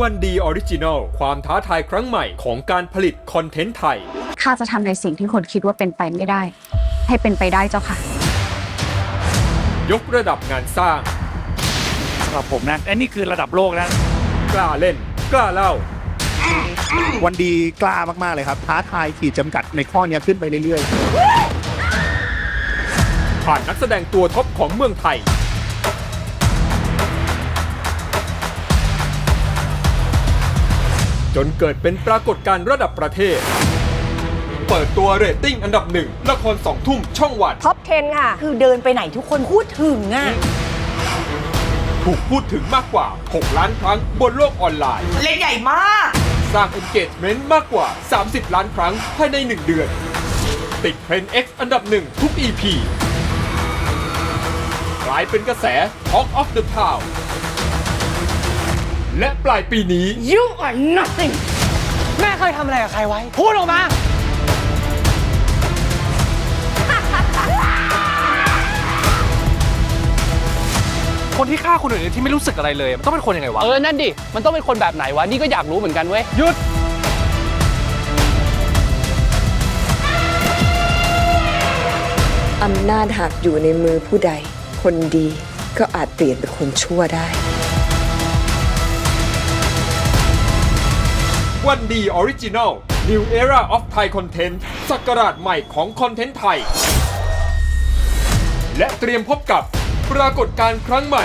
วันดีออริจินอลความท้าทายครั้งใหม่ของการผลิตคอนเทนต์ไทย ข้าจะทำในสิ่งที่คนคิดว่าเป็นไปไม่ได้ ให้เป็นไปได้เจ้าค่ะ ยกระดับงานสร้าง สำหรับผมนะและนี่คือระดับโลกนะ กล้าเล่น กล้าเล่า วันดีกล้ามากๆเลยครับ ท้าทายขีดจำกัดในข้อเนี้ยขึ้นไปเรื่อยผ่านนักแสดงตัวท็อปของเมืองไทย จนเกิดเป็นปรากฏการณ์ระดับประเทศ เปิดตัวเรตติ้งอันดับหนึ่งละครสองทุ่มช่องวันท็อป 10 ค่ะ คือเดินไปไหนทุกคนพูดถึงอะ ถูกพูดถึงมากกว่า 6 ล้านครั้งบนโลกออนไลน์ เล่นใหญ่มาก สร้าง engagement มากกว่า 30 ล้านครั้งภายใน 1 เดือน ติดเทรนด์ X อันดับหนึ่งทุก EP กลายเป็นกระแส Talk of the Town และปลายปีนี้ You are nothing แม่เคยทำอะไรกับใครไว้ พูดออกมา คนที่ฆ่าคนอื่นที่ไม่รู้สึกอะไรเลย มันต้องเป็นคนยังไงวะ เออ นั่นดิ มันต้องเป็นคนแบบไหนวะ นี่ก็อยากรู้เหมือนกันเว้ย หยุด อำนาจหากอยู่ในมือผู้ใด คนดีก็อาจเปลี่ยนเป็นคนชั่วได้ วันดีออริจิน l New Era of Thai Content สักราชใหม่ของคอนเทนต์ไทย และเตรียมพบกับปรากฏการณ์ครั้งใหม่